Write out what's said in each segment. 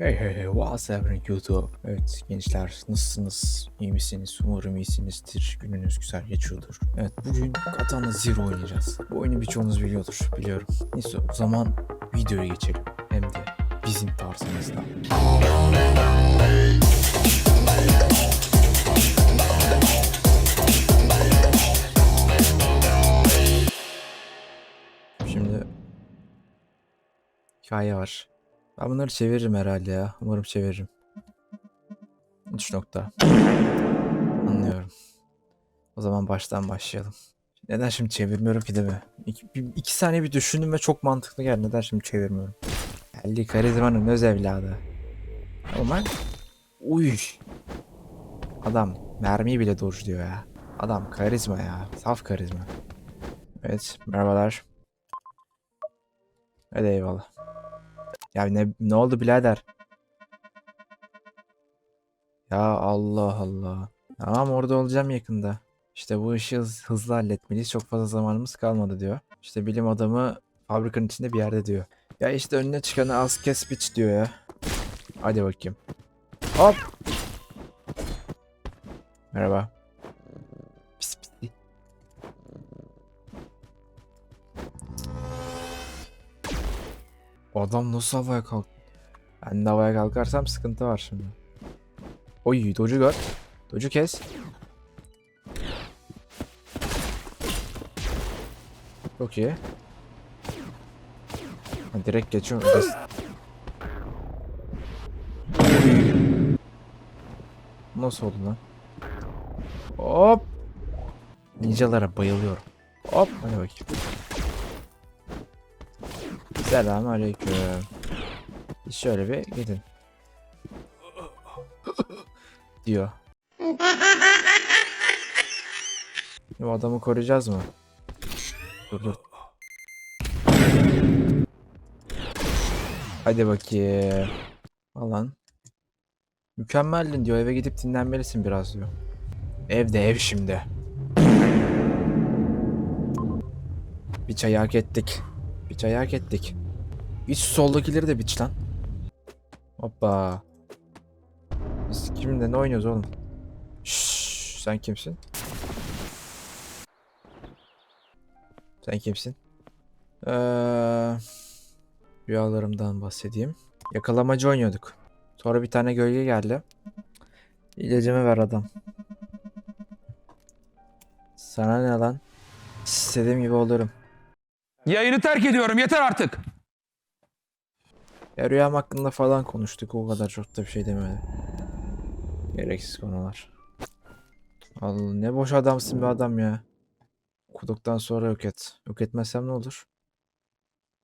Hey hey hey what's happening YouTube? Evet gençler nasılsınız? İyi misiniz? Umarım iyisinizdir. Gününüz güzel geçiyordur. Evet bugün Katana Zero oynayacağız. Bu oyunu birçoğunuz biliyordur biliyorum. Neyse o zaman videoya geçelim. Hem de bizim tarzımızda. Şimdi hikaye var. Ben bunları çeviririm herhalde ya. Umarım çeviririm. 3 nokta. Anlıyorum. O zaman baştan başlayalım. Neden şimdi çevirmiyorum ki değil mi? İki, bir, saniye bir düşündüm ve çok mantıklı geldi. Neden şimdi çevirmiyorum? Geldi karizmanın öz evladı. Ama uy. Adam mermiyi bile diyor ya. Adam karizma ya. Saf karizma. Evet merhabalar. Hadi eyvallah. Ya ne, ne oldu birader? Ya Allah Allah. Tamam orada olacağım yakında. İşte bu işi hız- hızlı halletmeliyiz. Çok fazla zamanımız kalmadı diyor. İşte bilim adamı fabrikanın içinde bir yerde diyor. Ya işte önüne çıkanı az kes biç diyor ya. Hadi bakayım. Hop. Merhaba. Adam nasıl havaya kalk? Ben de havaya kalkarsam sıkıntı var şimdi. Oy docu gör. Docu kes. Çok iyi. Ha, direkt geçiyorum. Nasıl oldu lan? Hop. Ninjalara bayılıyorum. Hop hadi bakayım. Selam aleyküm. Biz şöyle bir gidin. diyor. Bu adamı koruyacağız mı? Dur dur. Hadi bakayım. Alan. Mükemmeldin diyor. Eve gidip dinlenmelisin biraz diyor. Evde ev şimdi. Bir çay hak ettik. Bir çay hak ettik. Hiç soldakileri de biç lan. Hoppa. Biz kimle ne oynuyoruz oğlum? Şşş, sen kimsin? Sen kimsin? Ee, rüyalarımdan bahsedeyim. Yakalamacı oynuyorduk. Sonra bir tane gölge geldi. İlacımı ver adam. Sana ne lan? İstediğim gibi olurum. Yayını terk ediyorum yeter artık. Ya rüyam hakkında falan konuştuk. O kadar çok da bir şey demedi. Gereksiz konular. Allah ne boş adamsın be adam ya. Okuduktan sonra yok et. Yok etmezsem ne olur?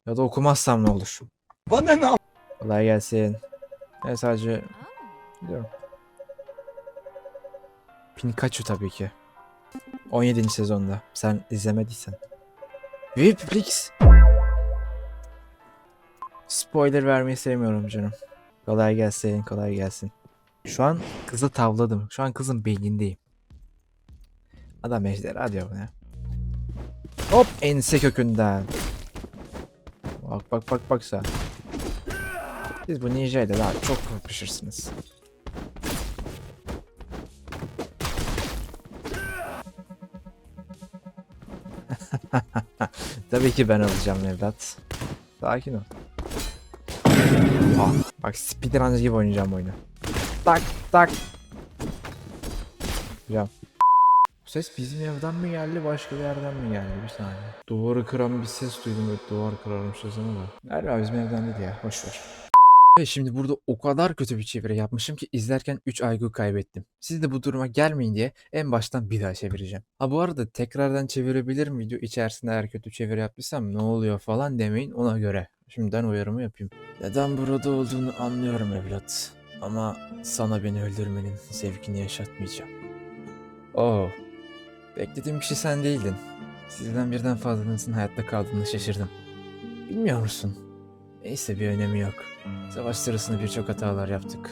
Ya da okumazsam ne olur? Bana ne Kolay gelsin. Ben sadece biliyorum. Pikachu tabii ki. 17. sezonda. Sen izlemediysen. Whiplix. Spoiler vermeyi sevmiyorum canım. Kolay gelsin, kolay gelsin. Şu an kızı tavladım. Şu an kızın beynindeyim. Adam ejderha diyor buna. Hop ense kökünden. Bak bak bak baksa. Siz bu ninja ile daha çok kapışırsınız. Tabii ki ben alacağım evlat. Sakin ol. Bak speedrun gibi oynayacağım oyunu. Tak tak. Hocam. Bu ses bizim evden mi geldi başka bir yerden mi geldi bir saniye. Duvarı kıran bir ses duydum böyle duvar kırarmış ama da. Galiba bizim evden değil ya boş ver. Ve şimdi burada o kadar kötü bir çeviri yapmışım ki izlerken 3 IQ kaybettim. Siz de bu duruma gelmeyin diye en baştan bir daha çevireceğim. Ha bu arada tekrardan çevirebilirim video içerisinde eğer kötü çeviri yaptıysam ne oluyor falan demeyin ona göre. Şimdiden uyarımı yapayım. Neden burada olduğunu anlıyorum evlat. Ama sana beni öldürmenin zevkini yaşatmayacağım. Oo. Beklediğim kişi sen değildin. Sizden birden fazlanızın hayatta kaldığını şaşırdım. Bilmiyor musun? Neyse bir önemi yok. Savaş sırasında birçok hatalar yaptık.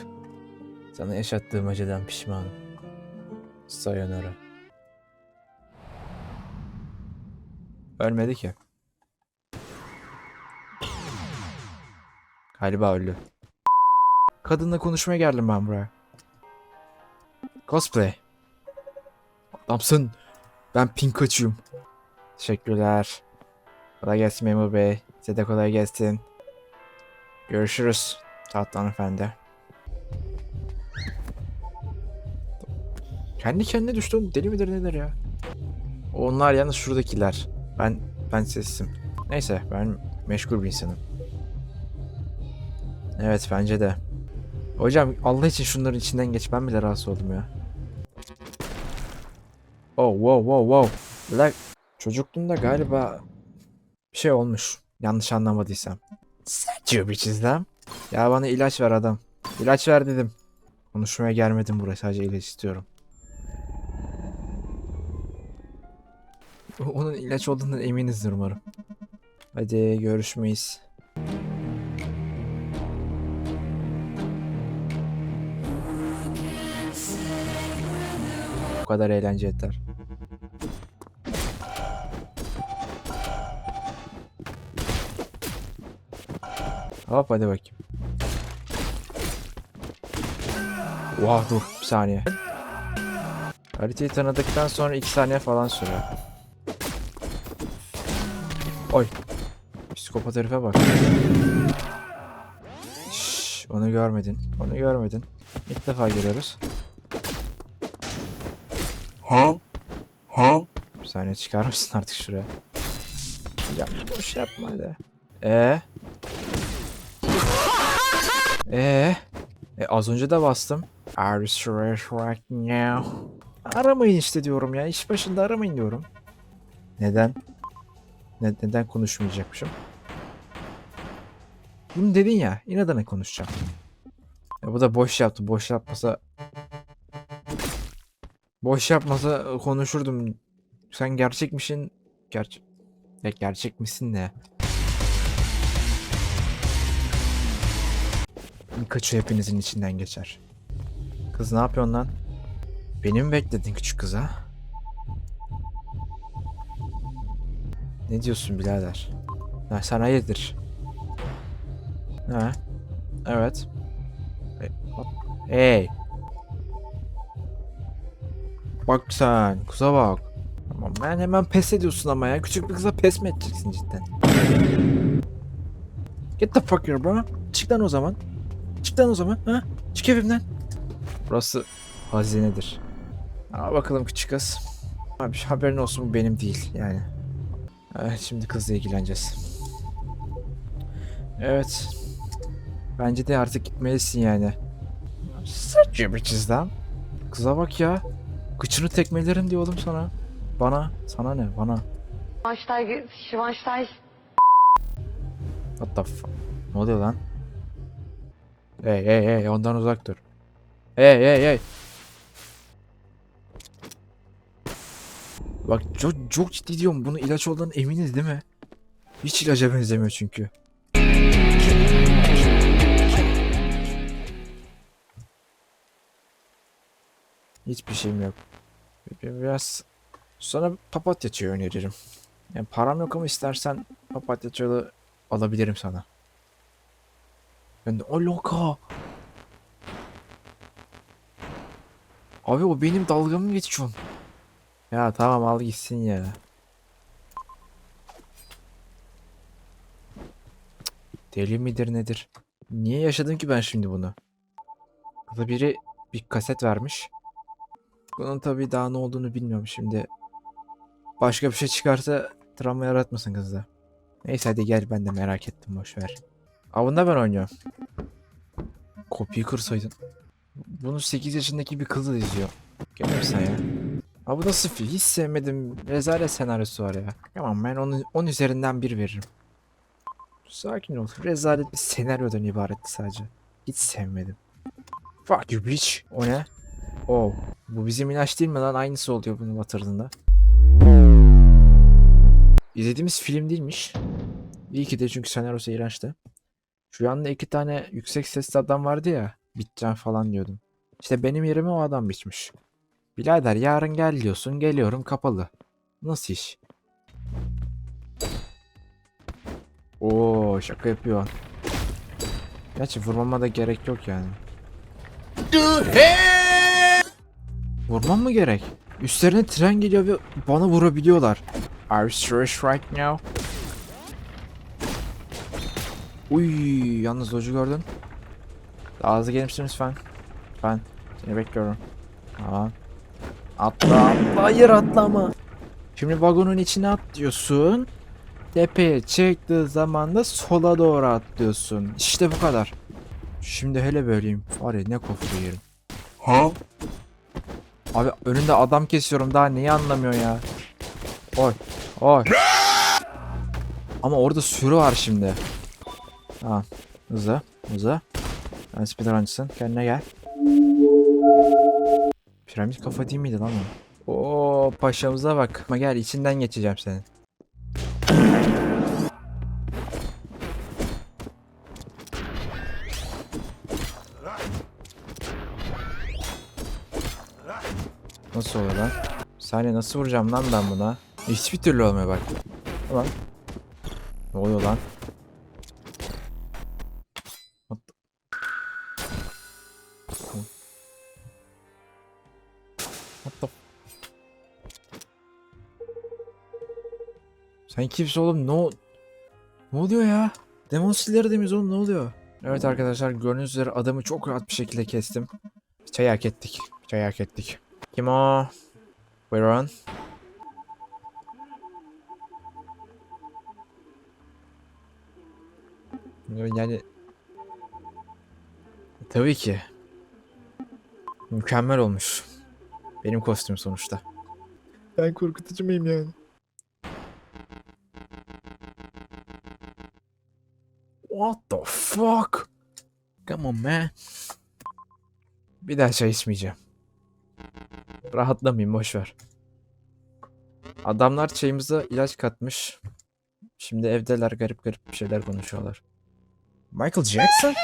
Sana yaşattığım acıdan pişmanım. Sayonara. Ölmedi ki. Galiba öldü. kadınla konuşmaya geldim ben buraya. Cosplay. Adamsın. Ben Pikachu'yum. Teşekkürler. Kolay gelsin memur bey. Size de kolay gelsin. Görüşürüz. Tatlı hanımefendi. Kendi kendine düştü. Deli midir nedir ya? Onlar yalnız şuradakiler. Ben ben sesim. Neyse ben meşgul bir insanım. Evet bence de. Hocam Allah için şunların içinden geç. Ben bile rahatsız oldum ya. Oh wow wow wow. Like, çocukluğumda galiba bir şey olmuş. Yanlış anlamadıysam. Saçıyor bir çizlem. Ya bana ilaç ver adam. İlaç ver dedim. Konuşmaya gelmedim buraya sadece ilaç istiyorum. Onun ilaç olduğundan eminizdir umarım. Hadi görüşmeyiz. Bu kadar eğlence. Hop hadi bakayım. Vah dur bir saniye. Haritayı tanıdıktan sonra 2 saniye falan sürüyor. Oy. Psikopat herife bak. Şşş, onu görmedin. Onu görmedin. İlk defa görüyoruz. Ha? Ha? Bir saniye çıkar mısın artık şuraya? Ya boş yapma hadi. Ee? Ee? E az önce de bastım. Are you serious right now? Aramayın işte diyorum ya. İş başında aramayın diyorum. Neden? Ne, neden konuşmayacakmışım? Bunu dedin ya. inadına konuşacağım. Ya bu da boş yaptı. Boş yapmasa... Boş yapmasa konuşurdum. Sen gerçek misin? Gerçek... Ya gerçek misin ne? Pikachu hepinizin içinden geçer. Kız ne yapıyorsun lan? Beni mi bekledin küçük kıza? Ne diyorsun birader? Ha, sen hayırdır? Ha? Evet. E. Hey. Bak sen, kıza bak. Tamam ben hemen pes ediyorsun ama ya. Küçük bir kıza pes mi edeceksin cidden? Get the fuck here bro. Çık lan o zaman. Çık lan o zaman. Ha? Çık evimden. Burası hazinedir. Aa, bakalım küçük kız. Abi haberin olsun bu benim değil yani. Evet, şimdi kızla ilgileneceğiz. Evet. Bence de artık gitmelisin yani. Saçıyor bir çizdim. Kıza bak ya. Kıçını tekmelerim diyor oğlum sana. Bana. Sana ne? Bana. Schweinsteiger, Schweinsteiger, What the fuck? Ne oluyor lan? Hey hey hey ondan uzak dur. Hey hey hey. Bak çok, çok ciddi diyorum bunu ilaç olduğundan eminiz değil mi? Hiç ilaca benzemiyor çünkü. Hiçbir şeyim yok. Bir- Biraz sana papatya çayı öneririm. Yani param yok ama istersen papatya çayı alabilirim sana. Ben de o loka. Abi o benim dalgamı mı geçiyorsun? Ya tamam al gitsin ya. Deli midir nedir? Niye yaşadım ki ben şimdi bunu? Burada biri bir kaset vermiş. Bunun tabii daha ne olduğunu bilmiyorum şimdi. Başka bir şey çıkarsa travma yaratmasın kızda. Neyse hadi gel ben de merak ettim boş ver. Avında ben oynuyorum. Kopyayı kırsaydın. Bunu 8 yaşındaki bir kız da izliyor. Gel misin ya? Abi bu nasıl film? Hiç sevmedim. Rezalet senaryosu var ya. Tamam ben onun 10 üzerinden bir veririm. Sakin ol. Rezalet bir senaryodan ibaretti sadece. Hiç sevmedim. Fuck you bitch. O ne? Oh. Bu bizim ilaç değil mi lan? Aynısı oluyor bunu batırdığında. İzlediğimiz film değilmiş. İyi ki de çünkü senaryosu iğrençti. Şu anda iki tane yüksek sesli adam vardı ya. Biteceğim falan diyordum. İşte benim yerime o adam bitmiş. Birader yarın gel diyorsun. Geliyorum kapalı. Nasıl iş? Oo şaka yapıyor. Gerçi vurmama da gerek yok yani. Vurmam mı gerek? Üstlerine tren geliyor ve bana vurabiliyorlar. Are you serious right now? Uy, yalnız doju gördün. Daha hızlı gelir misin lütfen? Lütfen. Seni bekliyorum. Tamam. Atla. Hayır atlama. Şimdi vagonun içine atlıyorsun. Tepeye çıktığı zaman da sola doğru atlıyorsun. İşte bu kadar. Şimdi hele böyleyim. Var ya ne kafayı yerim. Huh? Abi önünde adam kesiyorum daha neyi anlamıyor ya. Oy. Oy. Ama orada sürü var şimdi. Tamam. Hızlı. Hızlı. Sen speedrunçısın. Kendine gel. Piramit kafa değil miydi lan o? Oo paşamıza bak. Ama gel içinden geçeceğim senin. Nasıl oluyor lan? Saniye nasıl vuracağım lan ben buna? Hiçbir türlü olmuyor bak. Ulan. Ne oluyor lan? What the... Sen kimsin oğlum? Ne, ne oluyor ya? Demon Slayer demiyoruz oğlum ne oluyor? Evet arkadaşlar gördüğünüz üzere adamı çok rahat bir şekilde kestim. Çay hak ettik. Çay hak ettik. Kim o? Buyurun. Yani tabii ki mükemmel olmuş. Benim kostüm sonuçta. Ben korkutucu muyum yani? What the fuck? Come on man. Bir daha çay içmeyeceğim. Rahatlamayayım boş ver. Adamlar çayımıza ilaç katmış. Şimdi evdeler garip garip bir şeyler konuşuyorlar. Michael Jackson?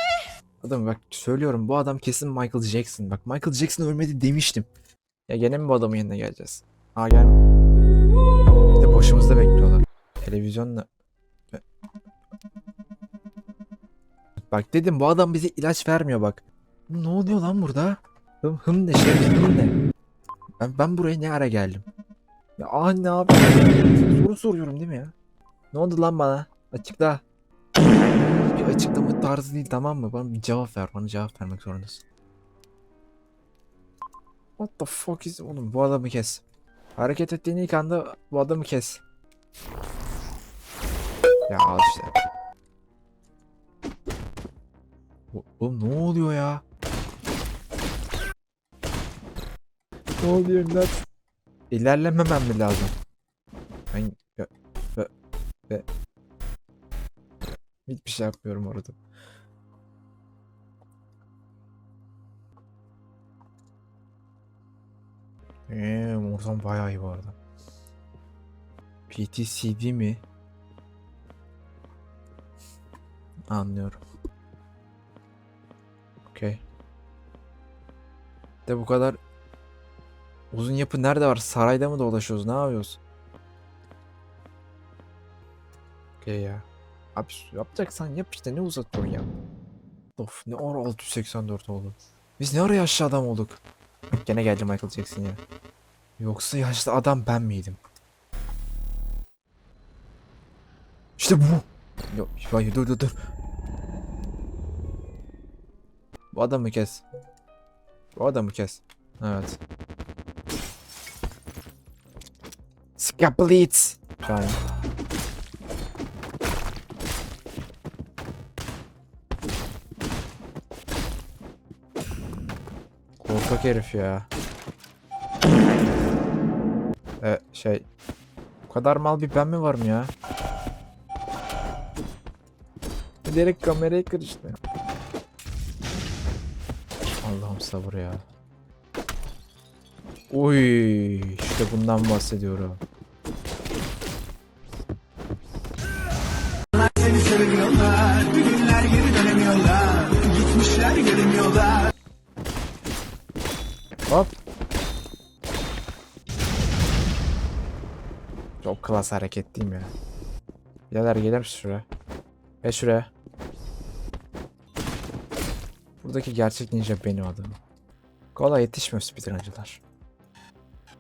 Adam bak söylüyorum bu adam kesin Michael Jackson. Bak Michael Jackson ölmedi demiştim. Ya gene mi bu adamın yanına geleceğiz? Aa gel. Bir de başımızda bekliyorlar. Televizyonla... Bak dedim bu adam bize ilaç vermiyor bak. Ne oluyor lan burada? Hım, hım ne şey hım ne? Ben, ben buraya ne ara geldim? Ya anne abi. Soru soruyorum değil mi ya? Ne oldu lan bana? Açıkla. Bir açıklama tarzı değil tamam mı? Bana bir cevap ver. Bana cevap vermek zorundasın. What the fuck is... Oğlum bu adamı kes. Hareket ettiğin ilk anda bu adamı kes. Ya al işte. Oğlum ne oluyor ya? Ne oluyor imdat? İlerlememem mi lazım? Ben ve, ve hiçbir şey yapmıyorum orada. Eee ortam bayağı iyi bu arada. PTCD mi? Anlıyorum. Okey. De bu kadar uzun yapı nerede var? Sarayda mı dolaşıyoruz? Ne yapıyoruz? Okey ya. Abi yapacaksan yap işte ne uzatıyorsun ya? Of ne ara 684 oldu. Biz ne ara yaşlı adam olduk? Gene geldi Michael Jackson ya. Yoksa yaşlı adam ben miydim? İşte bu. Yok hayır dur dur dur. Bu adamı kes. Bu adamı kes. Evet. Skaplitz. Yani. Korkak herif ya. E şey. Bu kadar mal bir ben mi varım ya? Direkt kamerayı kırıştı. Allah'ım sabır ya. Uy, işte bundan bahsediyorum. Seni sevmiyorlar, bugünler geri dönemiyorlar. Gitmişler gelemiyorlar. Hop. Çok klas hareket değil mi ya? Birader gelir misin şuraya? Gel şuraya. Buradaki gerçek ninja benim adamım. Kolay yetişmiyor speedruncılar.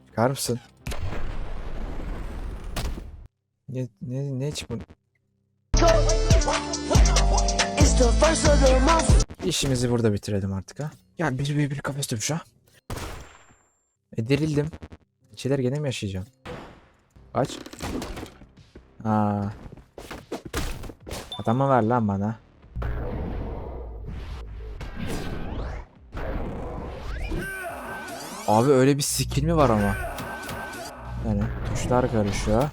Çıkar mısın? Ne, ne, ne çıkma? İşimizi burada bitirelim artık ha. Gel bir bir bir kafes dövüşü ha. E dirildim. Şeyler gene mi yaşayacağım? Aç. Aa. Adama ver lan bana. Abi öyle bir skill mi var ama? Yani tuşlar karışıyor.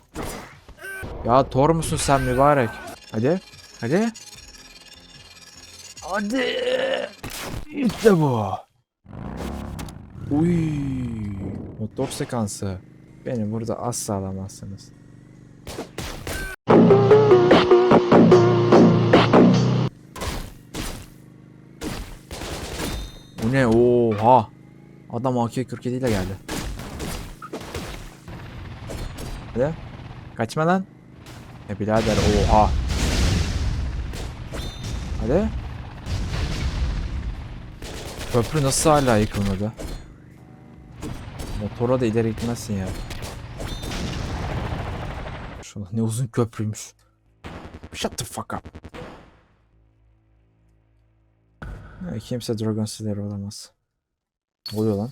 Ya Thor musun sen mübarek? Hadi. Hadi. Hadi. İşte bu. Uy. Motor sekansı. Beni burada asla alamazsınız. Bu ne? Oha. Adam AK-47 ile geldi. Hadi. Kaçma lan. Ya birader oha. Hadi. Köprü nasıl hala yıkılmadı? Motora da ileri gitmezsin ya. Şuna ne uzun köprüymüş. Shut the fuck up. Ya, kimse Dragon Slayer olamaz. Oluyor lan?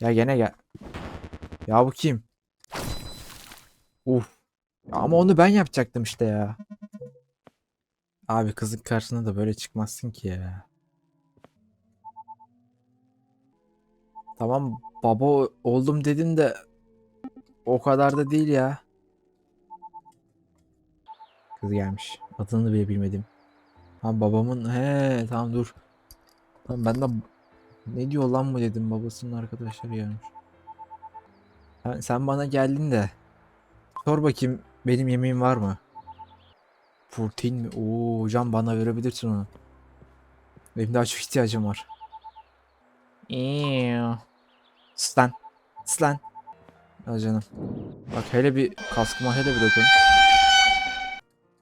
Ya gene gel. Ya bu kim? Uf. Ya ama onu ben yapacaktım işte ya. Abi kızın karşısına da böyle çıkmazsın ki ya. Tamam baba oldum dedim de o kadar da değil ya. Kız gelmiş. Adını bile bilmedim. Ha babamın he tamam dur. Tamam ben de ne diyor lan bu dedim babasının arkadaşları gelmiş. Ha, sen bana geldin de sor bakayım benim yemeğim var mı? Protein mi? Oo hocam bana verebilirsin onu. Benim daha çok ihtiyacım var. Eee. Slan. Slan. Al canım. Bak hele bir kaskıma hele bir dokun.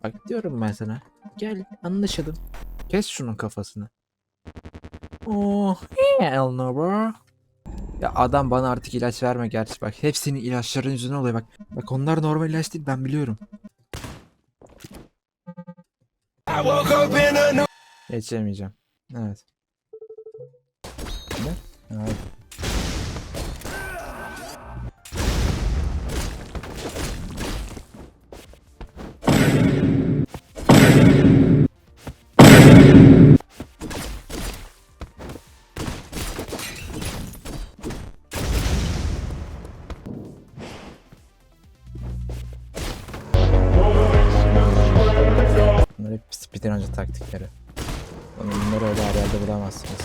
Bak diyorum ben sana. Gel anlaşalım. Kes şunun kafasını. Oh hell no bro. Ya adam bana artık ilaç verme gerçi bak. Hepsinin ilaçların yüzünden oluyor bak. Bak onlar normal ilaç değil ben biliyorum. Geçemeyeceğim. Evet. Ne? Evet. Speedrunner taktikleri. Bunları öyle her yerde bulamazsınız.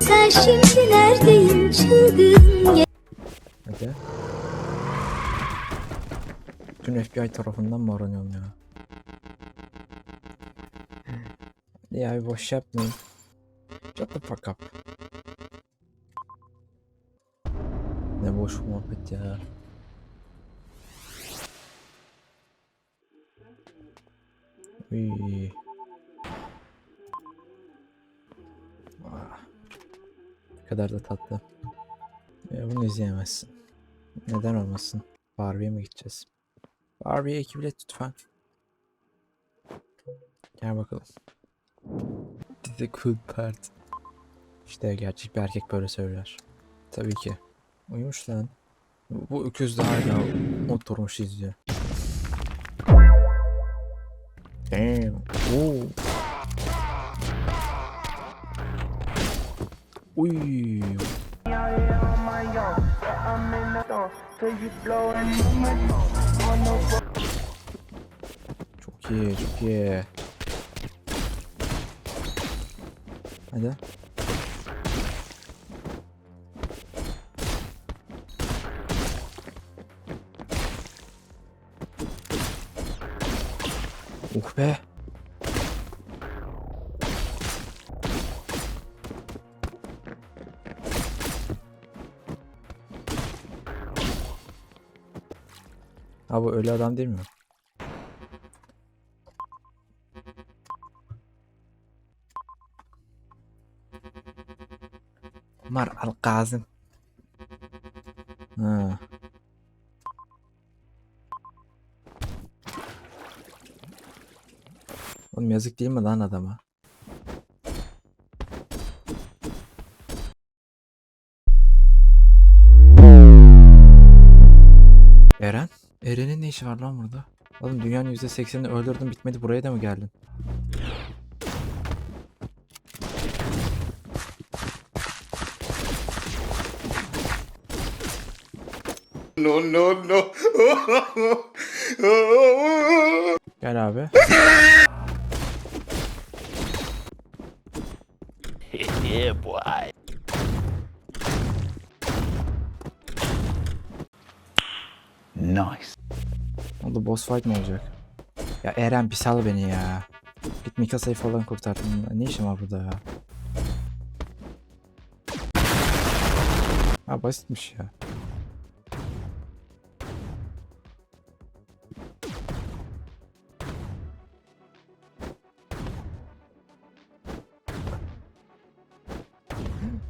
Sen şimdi neredeyim çılgın Hadi. Bütün FBI tarafından mı aranıyorum ya? Ya bir boş yapmayın. Shut the fuck up. Ne boş muhabbet ya. Uy. Ah. Ne kadar da tatlı. Ya bunu izleyemezsin. Neden olmasın? Barbie'ye mi gideceğiz? Barbie ekibiyle lütfen. Gel bakalım. The cool part. İşte gerçek bir erkek böyle söyler. Tabii ki. Uyumuş lan. Bu öküz de hala oturmuş izliyor. Damn. Oo. Uy. Çok iyi, çok iyi. Hadi. Uh be. Ha bu ölü adam değil mi? Mar al Kazım. Ha. Oğlum yazık değil mi lan adama? İşi var lan burada? Oğlum dünyanın %80'ini öldürdün bitmedi buraya da mı geldin? No, no, no. Gel abi. Boss fight mi olacak? Ya Eren bir sal beni ya. Git Mikasa'yı falan kurtar. Ne işin var burada ya? Ha basitmiş ya.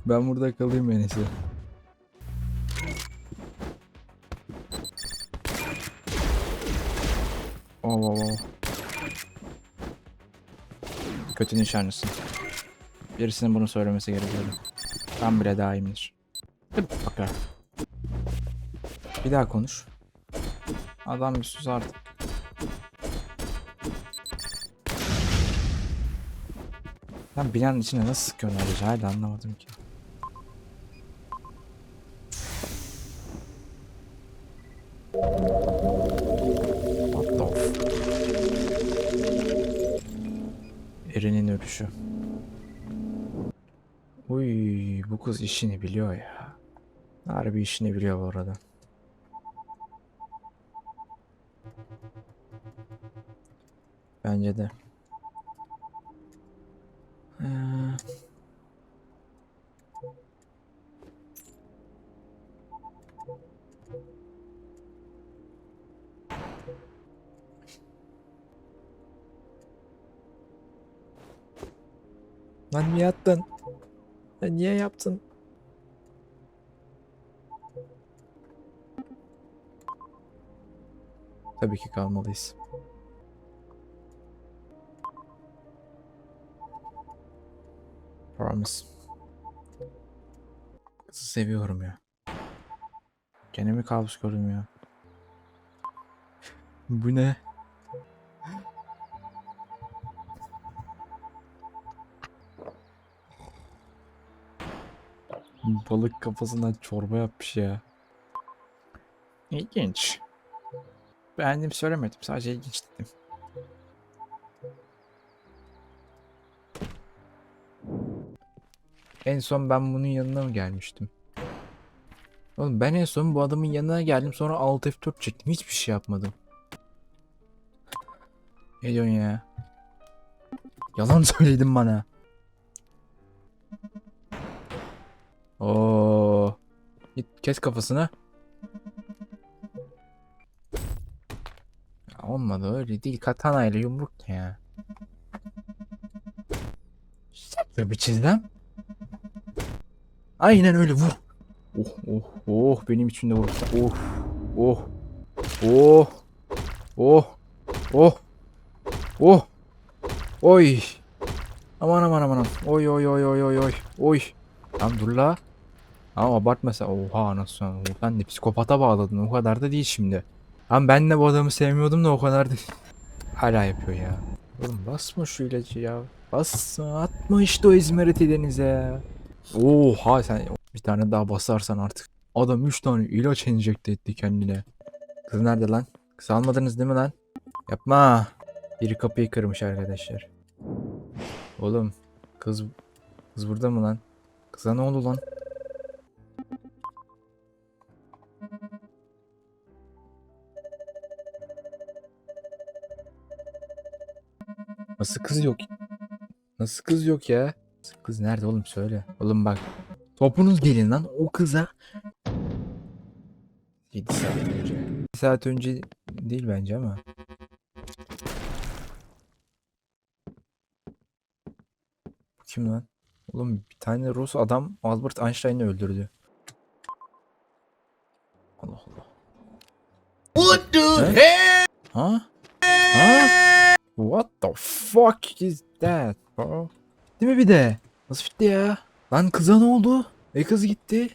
Ben burada kalayım en iyisi. Oh, oh, oh. Kötü nişanlısın. Birisinin bunu söylemesi gerekiyordu. Ben bile daha iyiyimdir. Bak Bir daha konuş. Adam bir sus artık. Ben binanın içine nasıl sıkıyorsun öylece hala anlamadım ki. Ölüşü. Uy, bu kız işini biliyor ya. Harbi işini biliyor bu arada. Bence de. Ee, Lan niye attın? Lan niye yaptın? Tabii ki kalmalıyız. Promise. Kızı seviyorum ya. Gene mi kabus gördüm ya? Bu ne? Balık kafasından çorba yapmış ya. İlginç. Beğendim söylemedim. Sadece ilginç dedim. En son ben bunun yanına mı gelmiştim? Oğlum ben en son bu adamın yanına geldim sonra Alt F4 çektim. Hiçbir şey yapmadım. Ne diyorsun ya? Yalan söyledin bana. Kes kafasını. Ya olmadı öyle değil. Katana ile yumruk ya. Şaka bir çizdim. Aynen öyle vur. Oh oh oh benim için de vur. Oh oh oh oh oh oh oy. Aman aman aman. Oy oy oy oy oy oy oy. Tamam dur la. Ama abartma sen. Oha nasıl? Ben de psikopata bağladın. O kadar da değil şimdi. Ama ben de bu adamı sevmiyordum da o kadar değil. Hala yapıyor ya. Oğlum basma şu ilacı ya. Basma atma işte o izmariti denize ya. Oha sen bir tane daha basarsan artık. Adam 3 tane ilaç enjekte etti kendine. Kız nerede lan? Kız almadınız değil mi lan? Yapma. Biri kapıyı kırmış arkadaşlar. Oğlum kız kız burada mı lan? Kıza ne oldu lan? Nasıl kız yok? Nasıl kız yok ya? Kız nerede oğlum söyle. Oğlum bak. Topunuz gelin lan o kıza. 7 saat önce. 7 saat önce değil bence ama. Bu kim lan? Oğlum bir tane Rus adam Albert Einstein'ı öldürdü. Allah Allah. What the hell? Ha? Ha? What the fuck is that bro? Değil mi bir de? Nasıl bitti ya? Lan kıza ne oldu? E kız gitti.